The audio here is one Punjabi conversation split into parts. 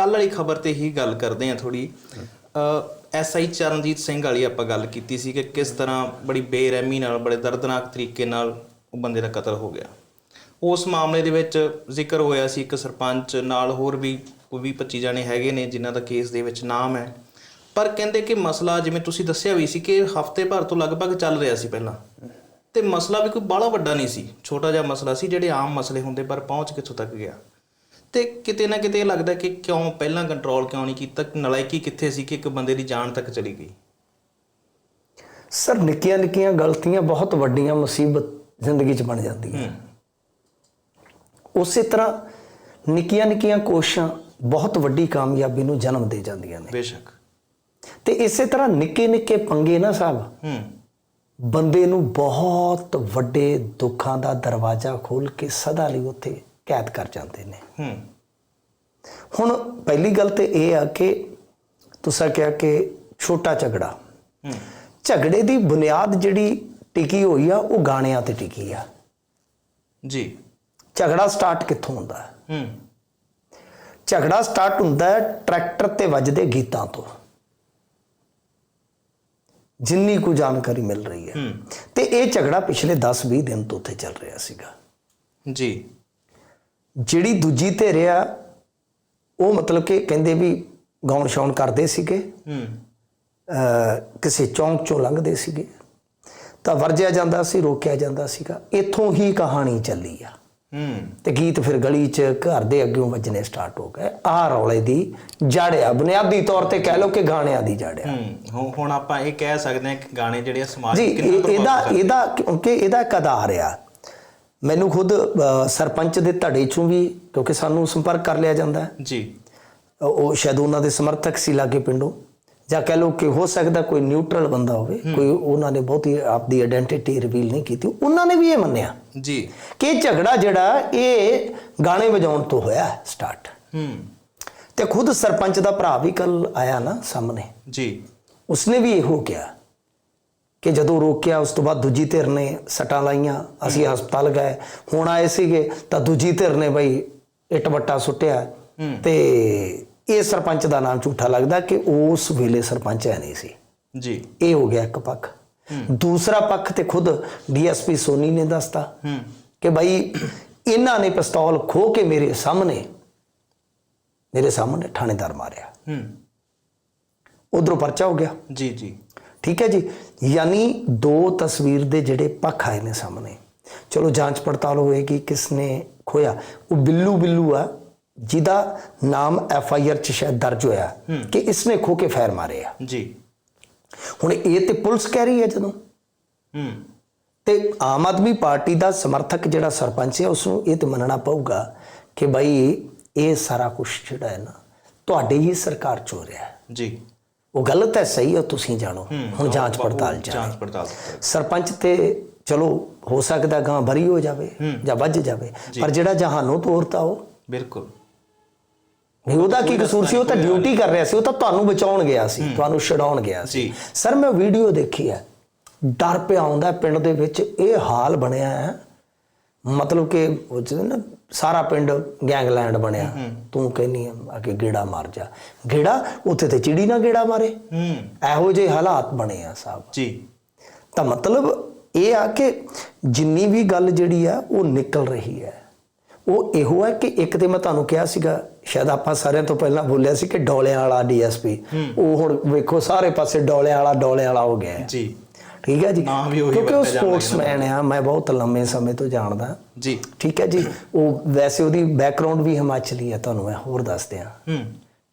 ਕੱਲ ਵਾਲੀ ਖਬਰ ਤੇ ਹੀ ਗੱਲ ਕਰਦੇ ਹਾਂ ਥੋੜੀ ਐਸਆਈ ਚਰਨਜੀਤ ਸਿੰਘ ਵਾਲੀ ਆਪਾਂ ਗੱਲ ਕੀਤੀ ਸੀ ਕਿ ਕਿਸ ਤਰ੍ਹਾਂ ਬੜੀ ਬੇਰਹਿਮੀ ਨਾਲ, ਬੜੇ ਦਰਦਨਾਕ ਤਰੀਕੇ ਨਾਲ ਉਹ ਬੰਦੇ ਦਾ ਕਤਲ ਹੋ ਗਿਆ। ਉਸ ਮਾਮਲੇ ਦੇ ਵਿੱਚ ਜ਼ਿਕਰ ਹੋਇਆ ਸੀ ਇੱਕ ਸਰਪੰਚ, ਨਾਲ ਹੋਰ ਵੀ ਕੋਈ 25 ਜਾਣੇ ਹੈਗੇ ਨੇ ਜਿਨ੍ਹਾਂ ਦਾ ਕੇਸ ਦੇ ਵਿੱਚ ਨਾਮ ਹੈ। ਪਰ ਕਹਿੰਦੇ ਕਿ ਮਸਲਾ ਜਿਵੇਂ ਤੁਸੀਂ ਦੱਸਿਆ ਵੀ ਸੀ ਕਿ ਹਫ਼ਤੇ ਭਰ ਤੋਂ ਲਗਭਗ ਚੱਲ ਰਿਹਾ ਸੀ ਪਹਿਲਾਂ। ਤੇ ਮਸਲਾ ਵੀ ਕੋਈ ਬਾਹਲਾ ਵੱਡਾ ਨਹੀਂ ਸੀ। ਛੋਟਾ ਜਿਹਾ ਮਸਲਾ ਸੀ ਜਿਹੜੇ ਆਮ ਮਸਲੇ ਹੁੰਦੇ ਪਰ ਪਹੁੰਚ ਕਿੱਥੋਂ ਤੱਕ ਗਿਆ? ਤੇ ਕਿਤੇ ਨਾ ਕਿਤੇ ਇਹ ਲੱਗਦਾ ਕਿ ਕਿਉਂ ਪਹਿਲਾਂ ਕੰਟਰੋਲ ਕਿਉਂ ਨਹੀਂ ਕੀਤਾ ਨਲਾਇਕੀ ਕਿੱਥੇ ਸੀ ਕਿ ਇੱਕ ਬੰਦੇ ਦੀ ਜਾਨ ਤੱਕ ਚਲੀ ਗਈ? ਸਰ ਨਿੱਕੀਆਂ ਨਿੱਕੀਆਂ ਗਲਤੀਆਂ ਬਹੁਤ ਵੱਡੀਆਂ ਮੁਸੀਬਤ ਜ਼ਿੰਦਗੀ 'ਚ ਬਣ ਜਾਂਦੀਆਂ। ਉਸੇ ਤਰ੍ਹਾਂ ਨਿੱਕੀਆਂ ਨਿੱਕੀਆਂ ਕੋਸ਼ਿਸ਼ਾਂ ਬਹੁਤ ਵੱਡੀ ਕਾਮਯਾਬੀ ਨੂੰ ਜਨਮ ਦੇ ਜਾਂਦੀਆਂ ਨੇ। ਬੇਸ਼ੱਕ। ਤੇ ਇਸੇ ਤਰ੍ਹਾਂ ਨਿੱਕੇ ਨਿੱਕੇ ਪੰਗੇ ਨਾ ਸਾਹਿਬ ਹੂੰ। ਬੰਦੇ ਨੂੰ ਬਹੁਤ ਵੱਡੇ ਦੁੱਖਾਂ ਦਾ ਦਰਵਾਜ਼ਾ ਖੋਲ ਕੇ ਸਦਾ ਲਈ ਉੱਥੇ ਕੈਦ ਕਰ ਜਾਂਦੇ ਨੇ। ਹੂੰ। ਹੁਣ ਪਹਿਲੀ ਗੱਲ ਤੇ ਇਹ ਆ ਕਿ ਤੁਸੀਂ ਕਿਹਾ ਕਿ ਛੋਟਾ ਝਗੜਾ। ਹੂੰ। ਝਗੜੇ ਦੀ ਬੁਨਿਆਦ ਜਿਹੜੀ ਟਿਕੀ ਹੋਈ ਆ ਉਹ ਗਾਣਿਆਂ ਤੇ ਟਿਕੀ ਆ। ਜੀ। ਝਗੜਾ ਸਟਾਰਟ ਕਿੱਥੋਂ ਹੁੰਦਾ? ਹੈ। ਹੂੰ ਝਗੜਾ ਸਟਾਰਟ ਹੁੰਦਾ ਹੈ ਟਰੈਕਟਰ ਤੇ ਵੱਜਦੇ ਗੀਤਾਂ ਤੋਂ। ਜਿੰਨੀ ਕੁ ਜਾਣਕਾਰੀ ਮਿਲ ਰਹੀ ਹੈ। ਹੂੰ। ਤੇ ਇਹ ਝਗੜਾ ਪਿਛਲੇ 10-20 ਦਿਨ ਤੋਂ ਉੱਥੇ ਚੱਲ ਰਿਹਾ ਸੀਗਾ। ਜੀ। ਜਿਹੜੀ ਦੂਜੀ ਧਿਰ ਆ ਉਹ ਮਤਲਬ ਕਿ ਕਹਿੰਦੇ ਵੀ ਗਾਉਣ ਸ਼ਾਉਣ ਕਰਦੇ ਸੀਗੇ। ਹੂੰ। ਕਿਸੇ ਚੌਂਕ ਚੋਂ ਲੰਘਦੇ ਸੀਗੇ। ਤਾਂ ਵਰਜਿਆ ਜਾਂਦਾ ਸੀ ਰੋਕਿਆ ਜਾਂਦਾ ਸੀਗਾ। ਇੱਥੋਂ ਹੀ ਕਹਾਣੀ ਚੱਲੀ ਆ। ਹੂੰ। ਤੇ ਗੀਤ ਫਿਰ ਗਲੀ 'ਚ ਘਰ ਦੇ ਅੱਗੇੋਂ ਵੱਜਣੇ ਸਟਾਰਟ ਹੋ ਗਏ। ਆਹ ਰੌਲੇ ਦੀ ਜੜਿਆ ਬੁਨਿਆਦੀ ਤੌਰ ਤੇ ਕਹਿ ਲਓ ਕਿ ਗਾਣਿਆਂ ਦੀ ਜੜਿਆ। ਹੂੰ ਹੁਣ- ਆਪਾਂ ਇਹ ਕਹਿ ਸਕਦੇ ਹਾਂ ਕਿ ਗਾਣੇ ਜਿਹੜੇ ਆ ਸਮਾਜ ਕਿੰਨਾ ਇਹ- ਇਹਦਾ ਇਹਦਾ ਕਿਉਂਕਿ ਇਹਦਾ ਇੱਕ ਆਧਾਰ ਆ। ਮੈਨੂੰ ਖੁਦ ਸਰਪੰਚ ਦੇ ਧੜੇ ਚੋਂ ਵੀ ਕਿਉਂਕਿ ਸਾਨੂੰ ਸੰਪਰਕ ਕਰ ਲਿਆ ਜਾਂਦਾ ਹੈ। ਜੀ। ਉਹ ਸ਼ਾਇਦ ਉਹਨਾਂ ਦੇ ਸਮਰਥਕ ਸੀ ਲਾਗੇ ਪਿੰਡੋਂ। ਜਾਂ ਕਹਿ ਲਓ ਕਿ ਹੋ ਸਕਦਾ ਕੋਈ ਨਿਊਟਰਲ ਬੰਦਾ ਹੋਵੇ ਕੋਈ ਉਹਨਾਂ ਨੇ ਬਹੁਤੀ ਆਪਦੀ ਆਇਡੈਂਟੀਟੀ ਰਿਵੀਲ ਨਹੀਂ ਕੀਤੀ। ਉਹਨਾਂ ਨੇ ਵੀ ਇਹ ਮੰਨਿਆ। ਜੀ। ਕਿ ਝਗੜਾ ਜਿਹੜਾ ਇਹ ਗਾਣੇ ਵਜਾਉਣ ਤੋਂ ਹੋਇਆ ਸਟਾਰਟ ਹੂੰ। ਤੇ ਖੁਦ ਸਰਪੰਚ ਦਾ ਭਰਾ ਵੀ ਕੱਲ ਆਇਆ ਨਾ ਸਾਹਮਣੇ। ਜੀ। ਉਸਨੇ ਵੀ ਇਹੋ ਕਿਹਾ। ਕਿ ਜਦੋਂ ਰੋਕਿਆ ਉਸ ਤੋਂ ਬਾਅਦ ਦੂਜੀ ਧਿਰ ਨੇ ਸੱਟਾਂ ਲਾਈਆਂ ਅਸੀਂ ਹਸਪਤਾਲ ਗਏ। ਹੁਣ ਆਏ ਸੀਗੇ ਤਾਂ ਦੂਜੀ ਧਿਰ ਨੇ ਬਈ ਇੱਟ ਵੱਟਾ ਸੁੱਟਿਆ। ਤੇ ਇਹ ਸਰਪੰਚ ਦਾ ਨਾਮ ਝੂਠਾ ਲੱਗਦਾ ਕਿ ਉਸ ਵੇਲੇ ਸਰਪੰਚ ਹੈ ਨਹੀਂ ਸੀ। ਜੀ। ਇਹ ਹੋ ਗਿਆ ਇੱਕ ਪੱਖ। ਦੂਸਰਾ ਪੱਖ ਤੇ ਖੁਦ ਡੀਐਸਪੀ ਸੋਨੀ ਨੇ ਦੱਸਤਾ ਕਿ ਭਾਈ ਇਹਨਾਂ ਨੇ ਪਿਸਤੌਲ ਖੋ ਕੇ ਮੇਰੇ ਸਾਹਮਣੇ ਮੇਰੇ ਸਾਹਮਣੇ ਥਾਣੇਦਾਰ ਮਾਰਿਆ। ਹੂੰ। ਉਧਰੋਂ ਪਰਚਾ ਹੋ ਗਿਆ। ਜੀ ਜੀ। ਠੀਕ ਹੈ ਜੀ? ਯਾਨੀ ਦੋ ਤਸਵੀਰ ਦੇ ਜਿਹੜੇ ਪੱਖ ਆਏ ਨੇ ਸਾਹਮਣੇ। ਚਲੋ ਜਾਂਚ ਪੜਤਾਲ ਹੋਏਗੀ ਕਿਸ ਨੇ ਖੋਇਆ ਉਹ ਬਿੱਲੂ ਬਿੱਲੂ ਆ ਜਿਹਦਾ ਨਾਮ ਐਫ ਆਈ ਆਰ ਚ ਸ਼ਾਇਦ ਦਰਜ ਹੋਇਆ ਕਿ ਇਸਨੇ ਖੋ ਕੇ ਫਾਇਰ ਮਾਰੇ ਆ। ਜੀ। ਹੁਣ ਇਹ ਤੇ ਪੁਲਿਸ ਕਹਿ ਰਹੀ ਹੈ ਜਦੋਂ। ਹੂੰ। ਤੇ ਆਮ ਆਦਮੀ ਪਾਰਟੀ ਦਾ ਸਮਰਥਕ ਜਿਹੜਾ ਸਰਪੰਚ ਹੈ ਉਸ ਨੂੰ ਇਹ ਤੇ ਮੰਨਣਾ ਪਊਗਾ ਕਿ ਭਾਈ ਇਹ ਸਾਰਾ ਕੁਝ ਜਿਹੜਾ ਹੈ ਨਾ ਤੁਹਾਡੇ ਹੀ ਸਰਕਾਰ ਚ ਰਿਹਾ ਹੈ। ਜੀ। ਉਹ ਗਲਤ ਹੈ ਸਹੀ ਹੈ ਤੁਸੀਂ ਜਾਣੋ। ਹੁਣ ਜਾਂਚ ਪੜਤਾਲ ਜਾਂਚ ਪੜਤਾਲ ਸਰਪੰਚ ਤੇ ਚਲੋ ਹੋ ਸਕਦਾ ਗਾਂ ਭਰੀ ਹੋ ਜਾਵੇ ਜਾਂ ਵੱਜ ਜਾਵੇ ਪਰ ਜਿਹੜਾ ਜਹਾਨੋਂ ਤੋਰਤਾ ਉਹ। ਬਿਲਕੁਲ। ਨਹੀਂ ਉਹਦਾ ਕੀ ਕਸੂਰ ਸੀ? ਉਹ ਤਾਂ ਡਿਊਟੀ ਕਰ ਰਿਹਾ ਸੀ ਉਹ ਤਾਂ ਤੁਹਾਨੂੰ ਬਚਾਉਣ ਗਿਆ ਸੀ ਤੁਹਾਨੂੰ ਛਡਾਉਣ ਗਿਆ ਸੀ। ਸਰ ਮੈਂ ਵੀਡੀਓ ਦੇਖੀ ਹੈ। ਡਰ ਪਿਆ ਆਉਂਦਾ ਪਿੰਡ ਦੇ ਵਿੱਚ ਇਹ ਹਾਲ ਬਣਿਆ ਹੈ। ਮਤਲਬ ਕਿ ਉਹ ਜਿਹਦੇ ਨਾ ਸਾਰਾ ਪਿੰਡ ਗੈਂਗਲੈਂਡ ਬਣਿਆ। ਤੂੰ ਕਹਿੰਨੀ ਆ ਕੇ ਗੇੜਾ ਮਾਰ ਜਾ। ਗੇੜਾ ਉੱਥੇ ਤੇ ਚਿੜੀ ਨਾ ਗੇੜਾ ਮਾਰੇ। ਹੂੰ। ਇਹੋ ਜਿਹੇ ਹਾਲਾਤ ਬਣੇ ਆ ਸਾਹਿਬ ਜੀ। ਤਾਂ ਮਤਲਬ ਇਹ ਆ ਕਿ ਜਿੰਨੀ ਵੀ ਗੱਲ ਜਿਹੜੀ ਆ ਉਹ ਨਿਕਲ ਰਹੀ ਹੈ। ਉਹ ਇਹੋ ਹੈ ਕਿ ਇੱਕ ਤੇ ਮੈਂ ਤੁਹਾਨੂੰ ਕਿਹਾ ਸੀਗਾ ਸ਼ਾਇਦ ਆਪਾਂ ਸਾਰਿਆਂ ਤੋਂ ਪਹਿਲਾਂ ਬੋਲਿਆ ਸੀ ਕਿ ਡੋਲਿਆਂ ਵਾਲਾ ਡੀਐਸਪੀ। ਉਹ ਹੁਣ ਵੇਖੋ ਸਾਰੇ ਪਾਸੇ ਡੋਲਿਆਂ ਵਾਲਾ ਡੋਲਿਆਂ ਵਾਲਾ ਹੋ ਗਿਆ। ਜੀ। ਠੀਕ ਹੈ ਜੀ? ਨਾਂ ਵੀ ਉਹੀ ਕਿਉਂਕਿ ਉਹ ਸਪੋਰਟਸਮੈਨ ਆ ਮੈਂ ਬਹੁਤ ਲੰਮੇ ਸਮੇਂ ਤੋਂ ਜਾਣਦਾ। ਜੀ। ਠੀਕ ਹੈ ਜੀ? ਉਹ ਵੈਸੇ ਉਹਦੀ ਬੈਕਗ੍ਰਾਉਂਡ ਵੀ ਹਿਮਾਚਲੀ ਹੈ ਤੁਹਾਨੂੰ ਮੈਂ ਹੋਰ ਦੱਸ ਦਿਆਂ। ਹੂੰ।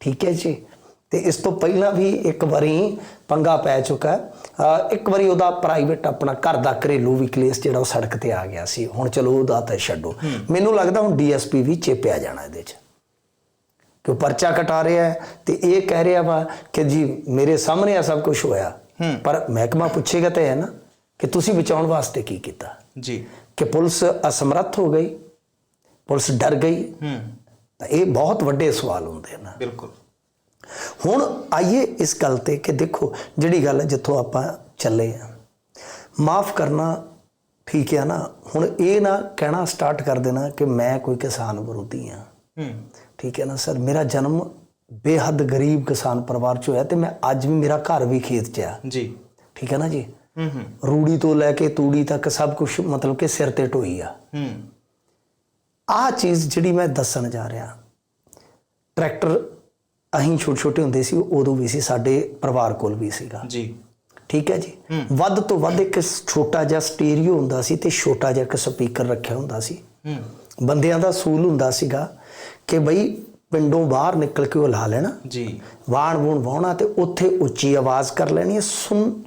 ਠੀਕ ਹੈ ਜੀ? ਤੇ ਇਸ ਤੋਂ ਪਹਿਲਾਂ ਵੀ ਇੱਕ ਵਾਰੀ ਪੰਗਾ ਪੈ ਚੁੱਕਾ ਇੱਕ ਵਾਰੀ ਉਹਦਾ ਪ੍ਰਾਈਵੇਟ ਆਪਣਾ ਘਰ ਦਾ ਘਰੇਲੂ ਵੀ ਕਲੇਸ ਜਿਹੜਾ ਉਹ ਸੜਕ ਤੇ ਆ ਗਿਆ ਸੀ। ਹੁਣ ਚਲੋ ਉਹਦਾ ਤਾਂ ਛੱਡੋ। ਮੈਨੂੰ ਲੱਗਦਾ ਹੁਣ ਡੀਐਸਪੀ ਵੀ ਚੇਪਿਆ ਜਾਣਾ ਇਹਦੇ 'ਚ। ਕਿ ਪਰਚਾ ਕਟਾ ਰਿਹਾ ਤੇ ਇਹ ਕਹਿ ਰਿਹਾ ਵਾ ਕਿ ਜੀ ਮੇਰੇ ਸਾਹਮਣੇ ਆ ਸਭ ਕੁਝ ਹੋਇਆ। ਪਰ ਮਹਿਕਮਾ ਪੁੱਛੇਗਾ ਤਾਂ ਹੈ ਨਾ ਕਿ ਤੁਸੀਂ ਬਚਾਉਣ ਵਾਸਤੇ ਕੀ ਕੀਤਾ। ਜੀ। ਕਿ ਪੁਲਿਸ ਅਸਮਰੱਥ ਹੋ ਗਈ ਪੁਲਿਸ ਡਰ ਗਈ। ਹੂੰ। ਤਾਂ ਇਹ ਬਹੁਤ ਵੱਡੇ ਸਵਾਲ ਹੁੰਦੇ ਨੇ ਬਿਲਕੁਲ। ਹੁਣ ਆਈਏ ਇਸ ਗੱਲ ਤੇ ਕਿ ਦੇਖੋ ਜਿਹੜੀ ਗੱਲ ਜਿੱਥੋਂ ਆਪਾਂ ਚੱਲੇ ਆ ਮਾਫ ਕਰਨਾ ਠੀਕ ਹੈ ਨਾ। ਹੁਣ ਇਹ ਨਾ ਕਹਿਣਾ ਸਟਾਰਟ ਕਰ ਦੇਣਾ ਕਿ ਮੈਂ ਕੋਈ ਕਿਸਾਨ ਵਿਰੋਧੀ ਆ ਹੂੰ। ਠੀਕ ਹੈ ਨਾ ਸਰ ਮੇਰਾ ਜਨਮ ਬੇਹੱਦ ਗਰੀਬ ਕਿਸਾਨ ਪਰਿਵਾਰ ਚ ਹੋਇਆ ਤੇ ਮੈਂ ਅੱਜ ਵੀ ਮੇਰਾ ਘਰ ਵੀ ਖੇਤ 'ਚ ਆ। ਜੀ। ਠੀਕ ਹੈ ਨਾ ਜੀ? ਹੂੰ ਹੂੰ। ਰੂੜੀ ਤੋਂ ਲੈ ਕੇ ਤੂੜੀ ਤੱਕ ਸਭ ਕੁਝ ਮਤਲਬ ਕਿ ਸਿਰ ਤੇ ਢੋਈ ਆ। ਹੂੰ। ਆਹ ਚੀਜ਼ ਜਿਹੜੀ ਮੈਂ ਦੱਸਣ ਜਾ ਰਿਹਾ ਟਰੈਕਟਰ ਅਸੀਂ ਛੋਟੇ ਛੋਟੇ ਹੁੰਦੇ ਸੀ ਉਦੋਂ ਵੀ ਸੀ ਸਾਡੇ ਪਰਿਵਾਰ ਕੋਲ ਵੀ ਸੀਗਾ। ਜੀ। ਠੀਕ ਹੈ ਜੀ? ਵੱਧ ਤੋਂ ਵੱਧ ਇੱਕ ਛੋਟਾ ਜਿਹਾ ਸਟੀਰੀਓ ਹੁੰਦਾ ਸੀ ਤੇ ਛੋਟਾ ਜਿਹਾ ਇੱਕ ਸਪੀਕਰ ਰੱਖਿਆ ਹੁੰਦਾ ਸੀ। ਹੂੰ। ਬੰਦਿਆਂ ਦਾ ਸੂਲ ਹੁੰਦਾ ਸੀਗਾ ਕਿ ਬਈ ਪਿੰਡੋਂ ਬਾਹਰ ਨਿਕਲ ਕੇ ਉਹ ਲਾ ਲੈਣਾ। ਜੀ। ਵਾਣ ਵੂਣ ਵਾਉਣਾ ਤੇ ਉੱਥੇ ਉੱਚੀ ਆਵਾਜ਼ ਕਰ ਲੈਣੀ ਹੈ।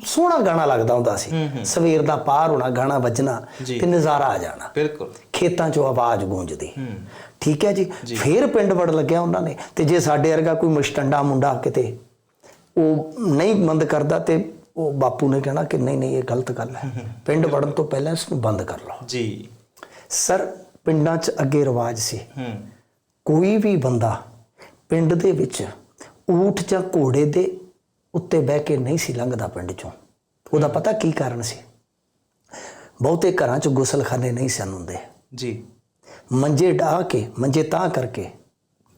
ਸੋਹਣਾ ਗਾਣਾ ਲੱਗਦਾ ਹੁੰਦਾ ਸੀ। ਸਵੇਰ ਦਾ ਪਾਰ ਹੋਣਾ ਗਾਣਾ ਵੱਜਣਾ। ਤੇ ਨਜ਼ਾਰਾ ਆ ਜਾਣਾ। ਬਿਲਕੁਲ। ਖੇਤਾਂ 'ਚੋਂ ਆਵਾਜ਼ ਗੂੰਜਦੀ। ਠੀਕ ਹੈ ਜੀ? ਫੇਰ ਪਿੰਡ ਵੜ ਲੱਗਿਆ ਉਹਨਾਂ ਨੇ। ਤੇ ਜੇ ਸਾਡੇ ਵਰਗਾ ਕੋਈ ਮਸਟੰਡਾ ਮੁੰਡਾ ਕਿਤੇ ਉਹ ਨਹੀਂ ਬੰਦ ਕਰਦਾ ਤੇ ਉਹ ਬਾਪੂ ਨੇ ਕਹਿਣਾ ਕਿ ਨਹੀਂ ਨਹੀਂ ਇਹ ਗਲਤ ਗੱਲ ਹੈ। ਪਿੰਡ ਵੜਨ ਤੋਂ ਪਹਿਲਾਂ ਇਸ ਨੂੰ ਬੰਦ ਕਰ ਲਓ। ਜੀ। ਸਰ ਪਿੰਡਾਂ 'ਚ ਅੱਗੇ ਰਿਵਾਜ ਸੀ। ਹੂੰ। ਕੋਈ ਵੀ ਬੰਦਾ ਪਿੰਡ ਦੇ ਵਿੱਚ ਊਠ ਜਾਂ ਘੋੜੇ ਦੇ ਉੱਤੇ ਬਹਿ ਕੇ ਨਹੀਂ ਸੀ ਲੰਘਦਾ ਪਿੰਡ 'ਚੋਂ। ਉਹਦਾ ਪਤਾ ਕੀ ਕਾਰਨ ਸੀ? ਬਹੁਤੇ ਘਰਾਂ 'ਚ ਗੁਸਲਖਾਨੇ ਨਹੀਂ ਸਨ ਹੁੰਦੇ। ਜੀ। ਮੰਜੇ ਢਾ ਕੇ ਮੰਜੇ ਤਾਂ ਕਰਕੇ।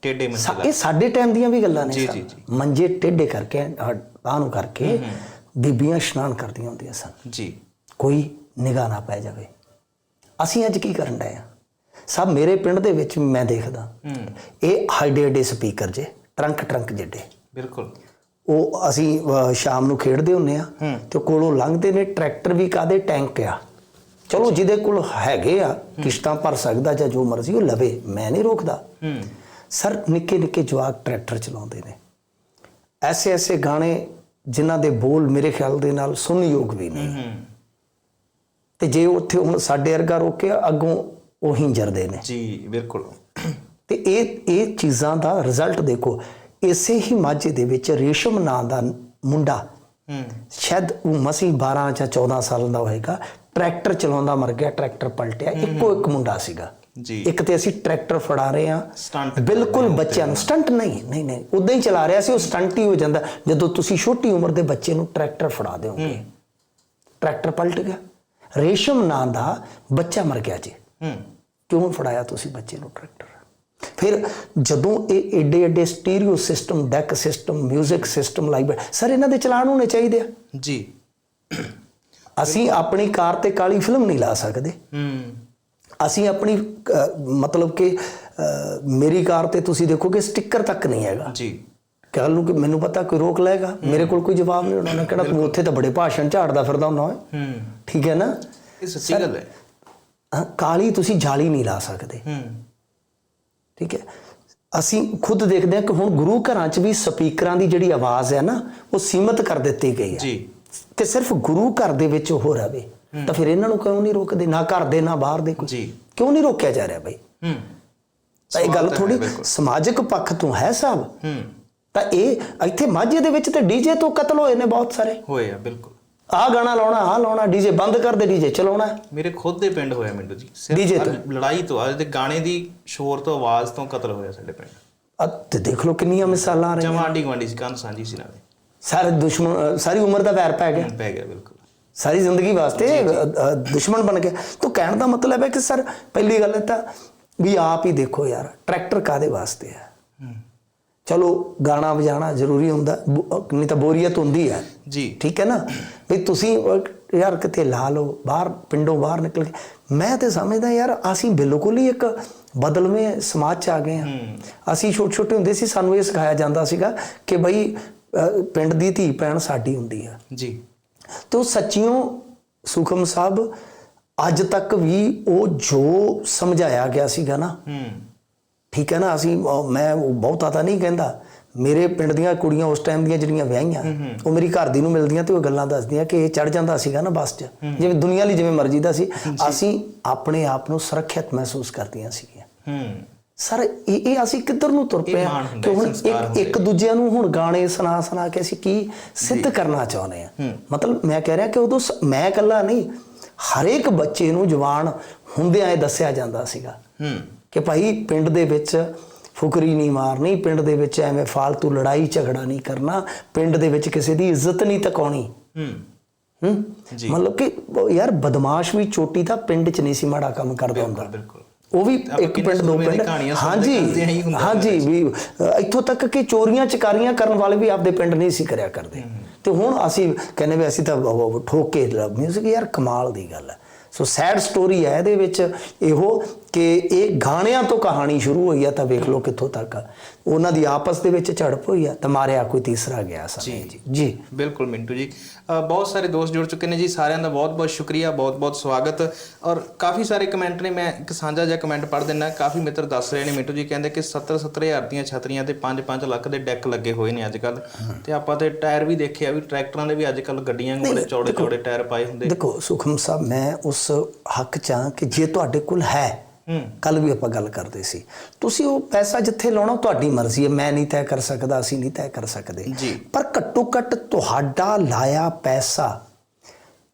ਟੇਡੇ ਮੰਜੇ ਇਹ ਸਾਡੇ ਟਾਈਮ ਦੀਆਂ ਵੀ ਗੱਲਾਂ ਨੇ ਜੀ। ਮੰਜੇ ਟੇਢੇ ਕਰਕੇ ਤਾਂ ਨੂੰ ਕਰਕੇ ਬੀਬੀਆਂ ਇਸ਼ਨਾਨ ਕਰਦੀਆਂ ਹੁੰਦੀਆਂ ਸਨ। ਜੀ। ਕੋਈ ਨਿਗਾਹ ਨਾ ਪੈ ਜਾਵੇ। ਅਸੀਂ ਅੱਜ ਕੀ ਕਰਨ ਡਏ ਆ? ਸਭ ਮੇਰੇ ਪਿੰਡ ਦੇ ਵਿੱਚ ਮੈਂ ਦੇਖਦਾ। ਇਹ ਹਾਈਡੇ ਹਾਈਡੇ ਸਪੀਕਰ ਜੇ ਟਰੰਕ ਟਰੰਕ ਜਿੱਡੇ। ਬਿਲਕੁਲ। ਉਹ ਅਸੀਂ ਸ਼ਾਮ ਨੂੰ ਖੇਡਦੇ ਹੁੰਨੇ ਆ ਤੇ ਕੋਲੋਂ ਲੰਘਦੇ ਨੇ ਟਰੈਕਟਰ ਵੀ ਕਾਦੇ ਟੈਂਕ ਆ। ਚਲੋ ਜਿਹਦੇ ਕੋਲ ਹੈਗੇ ਆ ਕਿਸ਼ਤਾਂ ਭਰ ਸਕਦਾ ਜਾਂ ਜੋ ਮਰਜ਼ੀ ਉਹ ਲਵੇ ਮੈਂ ਨਹੀਂ ਰੋਕਦਾ। ਸਰ ਨਿੱਕੇ ਨਿੱਕੇ ਜਵਾਕ ਟਰੈਕਟਰ ਚਲਾਉਂਦੇ ਨੇ। ਐਸੇ ਐਸੇ ਗਾਣੇ ਜਿਨ੍ਹਾਂ ਦੇ ਬੋਲ ਮੇਰੇ ਖਿਆਲ ਦੇ ਨਾਲ ਸੁਣਯੋਗ ਵੀ ਨਹੀਂ ਤੇ ਜੇ ਉੱਥੇ ਹੁਣ ਸਾਡੇ ਵਰਗਾ ਰੋਕਿਆ ਅੱਗੋਂ ਉਹ ਹਿੰਜਰਦੇ ਨੇ। ਜੀ ਬਿਲਕੁਲ। ਤੇ ਇਹ ਇਹ ਚੀਜ਼ਾਂ ਦਾ ਰਿਜ਼ਲਟ ਦੇਖੋ ਇਸੇ ਹੀ ਮਾਝੇ ਦੇ ਵਿੱਚ ਰੇਸ਼ਮ ਨਾਂ ਦਾ ਮੁੰਡਾ ਹੂੰ। ਸ਼ਾਇਦ ਉਹ ਮਸੀ 12 ਜਾਂ 14 ਸਾਲ ਦਾ ਹੋਏਗਾ ਟਰੈਕਟਰ ਚਲਾਉਂਦਾ ਮਰ ਗਿਆ ਟਰੈਕਟਰ ਪਲਟਿਆ ਇੱਕੋ ਇੱਕ ਮੁੰਡਾ ਸੀਗਾ। ਜੀ। ਇੱਕ ਤੇ ਅਸੀਂ ਟਰੈਕਟਰ ਫੜਾ ਰਹੇ ਹਾਂ। ਸਟੰਟ ਬਿਲਕੁਲ ਬੱਚਿਆਂ ਨੂੰ ਸਟੰਟ ਨਹੀਂ ਨਹੀਂ ਨਹੀਂ ਉਦਾਂ ਹੀ ਚਲਾ ਰਿਹਾ ਸੀ ਉਹ ਸਟੰਟ ਹੀ ਹੋ ਜਾਂਦਾ। ਜਦੋਂ ਤੁਸੀਂ ਛੋਟੀ ਉਮਰ ਦੇ ਬੱਚੇ ਨੂੰ ਟਰੈਕਟਰ ਫੜਾ ਦਿਓਗੇ ਟਰੈਕਟਰ ਪਲਟ ਗਿਆ। ਰੇਸ਼ਮ ਨਾਂ ਦਾ ਬੱਚਾ ਮਰ ਗਿਆ ਜੀ। ਹੂੰ। ਕਿਉਂ ਫੜਾਇਆ ਤੁਸੀਂ ਬੱਚੇ ਨੂੰ ਟਰੈਕਟਰ? ਫਿਰ ਜਦੋਂ ਇਹ ਏਡੇ ਏਡੇ stereo system deck system 뮤직 system live sir ਇਹਨਾਂ ਦੇ ਚਲਾਨ ਹੋਣੇ ਚਾਹੀਦੇ ਆ। ਜੀ। ਅਸੀਂ ਆਪਣੀ ਕਾਰ ਤੇ ਕਾਲੀ ਫਿਲਮ ਨਹੀਂ ਲਾ ਸਕਦੇ। ਹੂੰ। ਅਸੀਂ ਆਪਣੀ ਮਤਲਬ ਕਿ ਮੇਰੀ ਕਾਰ ਤੇ ਤੁਸੀਂ ਦੇਖੋਗੇ ਸਟicker ਤੱਕ ਨਹੀਂ ਹੈਗਾ। ਜੀ। ਕੱਲ ਨੂੰ ਕਿ ਮੈਨੂੰ ਪਤਾ ਕੋਈ ਰੋਕ ਲਏਗਾ? ਮੇਰੇ ਕੋਲ ਕੋਈ ਜਵਾਬ ਨਹੀਂ ਉਹਨਾਂ ਨੇ ਕਿਹੜਾ ਤੂੰ ਉੱਥੇ ਤਾਂ ਬੜੇ ਭਾਸ਼ਣ ਝਾੜਦਾ ਫਿਰਦਾ ਹੁੰਦਾ ਹੂੰ। ਠੀਕ ਹੈ ਨਾ? ਇਹ ਸੱਚੀ ਗੱਲ ਹਾਂ, ਕਾਲੀ ਤੁਸੀਂ ਜਾਲੀ ਨਹੀਂ ਲਾ ਸਕਦੇ। ਹੂੰ। ਠੀਕ ਹੈ? ਅਸੀਂ ਖੁਦ ਦੇਖਦੇ ਹਾਂ ਕਿ ਹੁਣ ਗੁਰੂ ਘਰਾਂ 'ਚ ਵੀ ਸਪੀਕਰਾਂ ਦੀ ਜਿਹੜੀ ਆਵਾਜ਼ ਹੈ ਨਾ ਉਹ ਸੀਮਤ ਕਰ ਦਿੱਤੀ ਗਈ ਹੈ। ਜੀ। ਕਿ ਸਿਰਫ ਗੁਰੂ ਘਰ ਦੇ ਵਿੱਚ ਉਹ ਰਵੇ। ਤਾਂ ਫਿਰ ਇਹਨਾਂ ਨੂੰ ਕਿਉਂ ਨਹੀਂ ਰੋਕਦੇ? ਨਾ ਘਰ ਦੇ ਨਾ ਬਾਹਰ ਦੇ ਕੋਈ। ਜੀ। ਕਿਉਂ ਨਹੀਂ ਰੋਕਿਆ ਜਾ ਰਿਹਾ ਬਈ? ਹੂੰ। ਤਾਂ ਇਹ ਗੱਲ ਥੋੜੀ। ਸਮਾਜਿਕ ਪੱਖ ਤੋਂ ਹੈ ਸਾਹਿਬ। ਹੂੰ। ਤਾਂ ਇਹ ਇੱਥੇ ਮਾਝੇ ਦੇ ਵਿੱਚ ਤੇ ਡੀਜੇ ਤੋਂ ਕਤਲ ਹੋਏ ਨੇ ਬਹੁਤ ਸਾਰੇ। ਹੋਏ ਆ ਬਿਲਕੁਲ। ਆਹ ਗਾਣਾ ਲਾਉਣਾ ਆਹ ਲਾਉਣਾ ਡੀਜੇ ਬੰਦ ਕਰ ਦੇ ਡੀਜੇ ਚਲਾਉਣਾ। ਮੇਰੇ ਖੁਦ ਦੇ ਪਿੰਡ ਹੋਇਆ ਮਿੰਟੂ ਜੀ। DJ ਆਹ ਤੋਂ? ਲੜਾਈ ਤੋਂ ਆ ਤੇ ਗਾਣੇ ਦੀ ਸ਼ੋਰ ਤੋਂ ਆਵਾਜ਼ ਤੋਂ ਕਤਲ ਹੋਇਆ ਸਾਡੇ ਪਿੰਡ। ਆ ਤੇ ਦੇਖ ਲਓ ਕਿੰਨੀਆਂ ਮਿਸਾਲਾਂ ਆ ਰਹੀਆਂ। ਜਮਾਂਡੀ ਗਵਾਂਡੀ ਸੀ ਕੰਨ ਸਾਂਝੀ ਸੀ ਨਾਲੇ। ਸਾਰੇ ਦੁਸ਼ਮਣ ਸਾਰੀ ਉਮਰ ਦਾ ਵੈਰ ਪੈ ਗਿਆ। ਪੈ ਗਿਆ ਬਿਲਕੁਲ। ਸਾਰੀ ਜ਼ਿੰਦਗੀ ਵਾਸਤੇ ਅ, ਅ, ਦੁਸ਼ਮਣ ਬਣ ਗਿਆ। ਤਾਂ ਕਹਿਣ ਦਾ ਮਤਲਬ ਹੈ ਕਿ ਸਰ ਪਹਿਲੀ ਗੱਲ ਤਾਂ ਵੀ ਆਪ ਹੀ ਦੇਖੋ ਯਾਰ ਟਰੈਕਟਰ ਕਾਦੇ ਵਾਸਤੇ ਹੂੰ? ਚਲੋ ਗਾਣਾ ਵਜਾਣਾ ਜ਼ਰੂਰੀ ਹੁੰਦਾ ਨਹੀਂ ਤਾਂ ਬੋਰੀਅਤ ਹੁੰਦੀ ਹੈ। ਜੀ। ਠੀਕ ਹੈ ਨਾ? ਵੀ ਤੁਸੀਂ ਯਾਰ ਕਿਤੇ ਲਾ ਲਓ ਬਾਹਰ ਪਿੰਡੋਂ ਬਾਹਰ ਨਿਕਲ ਕੇ। ਮੈਂ ਤੇ ਸਮਝਦਾ ਯਾਰ ਅਸੀਂ ਬਿਲਕੁਲ ਹੀ ਇੱਕ ਬਦਲਵੇਂ ਸਮਾਜ ਚ ਆ ਗਏ ਹਾਂ। ਅਸੀਂ ਛੋਟੇ ਛੋਟੇ ਹੁੰਦੇ ਸੀ ਸਾਨੂੰ ਇਹ ਸਿਖਾਇਆ ਜਾਂਦਾ ਸੀਗਾ ਕਿ ਬਈ ਪਿੰਡ ਦੀ ਧੀ ਭੈਣ ਸਾਡੀ ਹੁੰਦੀ ਆ। ਜੀ। ਤੇ ਉਹ ਸੱਚੀਓ ਸੁਖਮ ਸਾਹਿਬ ਅੱਜ ਤੱਕ ਵੀ ਉਹ ਜੋ ਸਮਝਾਇਆ ਗਿਆ ਸੀਗਾ ਨਾ ਹੂੰ। ਠੀਕ ਹੈ ਨਾ ਅਸੀਂ ਮੈਂ ਉਹ ਬਹੁਤਾ ਤਾਂ ਨਹੀਂ ਕਹਿੰਦਾ। ਮੇਰੇ ਪਿੰਡ ਦੀਆਂ ਕੁੜੀਆਂ ਉਸ ਟਾਈਮ ਦੀਆਂ ਜਿਹੜੀਆਂ ਵਿਆਹੀਆਂ ਉਹ ਮੇਰੀ ਘਰ ਦੀ ਨੂੰ ਮਿਲਦੀਆਂ ਤੇ ਉਹ ਗੱਲਾਂ ਦੱਸਦੀਆਂ ਕਿ ਇਹ ਚੜ ਜਾਂਦਾ ਸੀਗਾ ਨਾ ਬੱਸ 'ਚ। ਜਿਵੇਂ ਦੁਨੀਆ ਲਈ ਜਿਵੇਂ ਮਰਜ਼ੀ ਦਾ ਸੀ। ਅਸੀਂ ਆਪਣੇ ਆਪ ਨੂੰ ਸੁਰੱਖਿਅਤ ਮਹਿਸੂਸ ਕਰਦੀਆਂ ਸੀਗੀਆਂ। ਹੂੰ। ਸਰ ਇਹ ਇਹ ਅਸੀਂ ਕਿੱਧਰ ਨੂੰ ਤੁਰ ਪਏ ਕਿ ਹੁਣ ਇੱਕ ਇੱਕ ਦੂਜਿਆਂ ਨੂੰ ਹੁਣ ਗਾਣੇ ਸੁਣਾ ਸੁਣਾ ਕੇ ਅਸੀਂ ਕੀ ਸਿੱਧ ਕਰਨਾ ਚਾਹੁੰਦੇ ਆ ਮਤਲਬ ਮੈਂ ਕਹਿ ਰਿਹਾ ਕਿ ਉਦੋਂ ਮੈਂ ਇਕੱਲਾ ਨਹੀਂ ਹਰੇਕ ਬੱਚੇ ਨੂੰ ਜਵਾਨ ਹੁੰਦਿਆਂ ਇਹ ਦੱਸਿਆ ਜਾਂਦਾ ਸੀਗਾ। ਹੂੰ। ਕਿ ਭਾਈ ਪਿੰਡ ਦੇ ਵਿੱਚ ਫੁਕਰੀ ਨਹੀਂ ਮਾਰਨੀ ਪਿੰਡ ਦੇ ਵਿੱਚ ਐਵੇਂ ਫालतू ਲੜਾਈ ਝਗੜਾ ਨਹੀਂ ਕਰਨਾ ਪਿੰਡ ਦੇ ਵਿੱਚ ਕਿਸੇ ਦੀ ਇੱਜ਼ਤ ਨਹੀਂ ਤਕਾਉਣੀ। ਹੂੰ। ਹੂੰ। ਮਤਲਬ ਕਿ ਯਾਰ ਬਦਮਾਸ਼ ਵੀ ਚੋਟੀ ਦਾ ਪਿੰਡ 'ਚ ਨਹੀਂ ਸੀ ਮਾੜਾ ਕੰਮ ਕਰਦਾ ਹੁੰਦਾ। ਬਿਲਕੁਲ। ਉਹ ਵੀ ਇੱਕ ਪਿੰਡ ਦੋ ਪਿੰਡ। ਹਾਂਜੀ ਹਾਂਜੀ ਵੀ ਇੱਥੋਂ ਤੱਕ ਕਿ ਚੋਰੀਆਂ ਚਕਾਰੀਆਂ ਕਰਨ ਵਾਲੇ ਵੀ ਆਪਦੇ ਪਿੰਡ ਨਹੀਂ ਸੀ ਕਰਿਆ ਕਰਦੇ। ਤੇ ਹੁਣ ਅਸੀਂ ਕਹਿੰਦੇ ਵੀ ਅਸੀਂ ਤਾਂ ਠੋਕ ਮਿਊਜ਼ਿਕ ਯਾਰ ਕਮਾਲ ਦੀ ਗੱਲ ਹੈ। ਸੋ ਸੈਡ ਸਟੋਰੀ ਹੈ ਇਹਦੇ ਵਿੱਚ। ਇਹੋ ਕਿ ਇਹ ਗਾਣਿਆਂ ਤੋਂ ਕਹਾਣੀ ਸ਼ੁਰੂ ਹੋਈ ਆ ਤਾਂ ਵੇਖ ਲਓ ਕਿੱਥੋਂ ਤੱਕ। ਉਹਨਾਂ ਦੀ ਆਪਸ ਦੇ ਵਿੱਚ ਝੜਪ ਹੋਈ ਆ ਤਾਂ ਮਾਰਿਆ ਕੋਈ ਤੀਸਰਾ ਗਿਆ ਸਮੇਂ ਜੀ। ਜੀ। ਬਿਲਕੁਲ ਮਿੰਟੂ ਜੀ। ਬਹੁਤ ਸਾਰੇ ਦੋਸਤ ਜੁੜ ਚੁੱਕੇ ਨੇ ਜੀ ਸਾਰਿਆਂ ਦਾ ਬਹੁਤ-ਬਹੁਤ ਸ਼ੁਕਰੀਆ ਬਹੁਤ-ਬਹੁਤ ਸਵਾਗਤ। ਔਰ ਕਾਫੀ ਸਾਰੇ ਕਮੈਂਟ ਨੇ ਮੈਂ ਇੱਕ ਸਾਂਝਾ ਜਿਹਾ ਕਮੈਂਟ ਪੜ੍ਹ ਦਿੰਦਾ ਕਾਫੀ ਮਿੱਤਰ ਦੱਸ ਰਹੇ ਨੇ ਮਿੰਟੂ ਜੀ ਕਹਿੰਦੇ ਕਿ 70 ਹਜ਼ਾਰ ਦੀਆਂ ਛਤਰੀਆਂ ਤੇ 5-5 ਲੱਖ ਦੇ ਡੈਕ ਲੱਗੇ ਹੋਏ ਨੇ ਅੱਜ ਕੱਲ ਤੇ ਆਪਾਂ ਤੇ ਟਾਇਰ ਵੀ ਦੇਖਿਆ ਵੀ ਟਰੈਕਟਰਾਂ ਦੇ ਵੀ ਅੱਜ ਕੱਲ ਗੱਡੀਆਂ ਬੜੇ ਚੌੜੇ-ਚੌੜੇ ਟਾਇਰ ਪਾਏ ਹੁੰਦੇ। ਦੇਖੋ ਸੁਖਮ ਸਾਹਿਬ ਮੈਂ ਉਸ ਹੱਕ ਚ ਕਿ ਜੇ ਤੁਹਾਡੇ ਕੋਲ ਹੂੰ ਕੱਲ ਵੀ ਆਪਾਂ ਗੱਲ ਕਰਦੇ ਸੀ। ਤੁਸੀਂ ਉਹ ਪੈਸਾ ਜਿੱਥੇ ਲਾਉਣਾ ਤੁਹਾਡੀ ਮਰਜ਼ੀ ਹੈ। ਮੈਂ ਨਹੀਂ ਤੈਅ ਕਰ ਸਕਦਾ ਅਸੀਂ ਨਹੀਂ ਤੈਅ ਕਰ ਸਕਦੇ। ਪਰ ਘੱਟੋ ਘੱਟ ਤੁਹਾਡਾ ਲਾਇਆ ਪੈਸਾ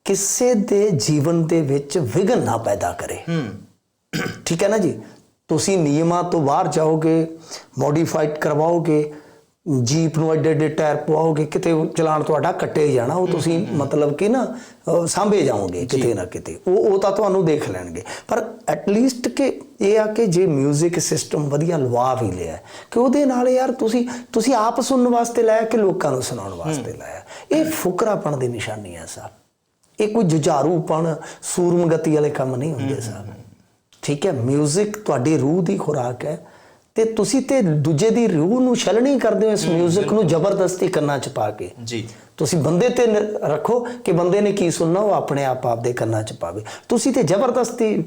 ਕਿਸੇ ਦੇ ਜੀਵਨ ਦੇ ਵਿੱਚ ਵਿਘਨ ਨਾ ਪੈਦਾ ਕਰੇ। ਠੀਕ ਹੈ ਨਾ ਜੀ? ਤੁਸੀਂ ਨਿਯਮਾਂ ਤੋਂ ਬਾਹਰ ਜਾਓਗੇ ਮੋਡੀਫਾਈਡ ਕਰਵਾਓਗੇ ਜੀਪ ਨੂੰ ਐਡੇ ਐਡੇ ਟਾਇਰ ਪਵਾਓਗੇ ਕਿਤੇ ਉਹ ਚਲਾਨ ਤੁਹਾਡਾ ਕੱਟੇ ਜਾਣਾ ਉਹ ਤੁਸੀਂ ਮਤਲਬ ਕਿ ਨਾ ਅਹ, ਸਾਂਭੇ ਜਾਓਗੇ ਕਿਤੇ ਨਾ ਕਿਤੇ ਉਹ ਉਹ ਤਾਂ ਤੁਹਾਨੂੰ ਦੇਖ ਲੈਣਗੇ ਪਰ ਐਟਲੀਸਟ ਕਿ ਇਹ ਆ ਕਿ ਜੇ 뮤직 ਸਿਸਟਮ ਵਧੀਆ ਲਵਾ ਵੀ ਲਿਆ ਕਿ ਉਹਦੇ ਨਾਲ ਯਾਰ ਤੁਸੀਂ ਤੁਸੀਂ ਆਪ ਸੁਣਨ ਵਾਸਤੇ ਲਾਇਆ ਕਿ ਲੋਕਾਂ ਨੂੰ ਸੁਣਾਉਣ ਵਾਸਤੇ ਲਾਇਆ ਇਹ ਫੁਕਰਾਪਣ ਦੀ ਨਿਸ਼ਾਨੀ ਹੈ ਸਾਹਿਬ ਇਹ ਕੋਈ ਜੁਝਾਰੂਪਣ ਸੂਰਮਗਤੀ ਵਾਲੇ ਕੰਮ ਨਹੀਂ ਹੁੰਦੇ ਸਾਹਿਬ ਠੀਕ ਹੈ 뮤직 ਤੁਹਾਡੀ ਰੂਹ ਦੀ ਖੁਰਾਕ ਹੈ ਤੇ ਤੁਸੀਂ ਤੇ ਦੂਜੇ ਦੀ ਰੂਹ ਨੂੰ ਛਲਣੀ ਕਰਦੇ ਹੋ ਇਸ 뮤직 ਨੂੰ ਜ਼ਬਰਦਸਤੀ ਕੰਨਾਂ 'ਚ ਪਾ ਕੇ। ਜੀ। ਤੁਸੀਂ ਬੰਦੇ ਤੇ ਰੱਖੋ ਕਿ ਬੰਦੇ ਨੇ ਕੀ ਸੁਣਨਾ ਉਹ ਆਪਣੇ ਆਪ ਆਪ ਦੇ ਕੰਨਾਂ 'ਚ ਪਾਵੇ। ਤੁਸੀਂ ਤੇ ਜ਼ਬਰਦਸਤੀ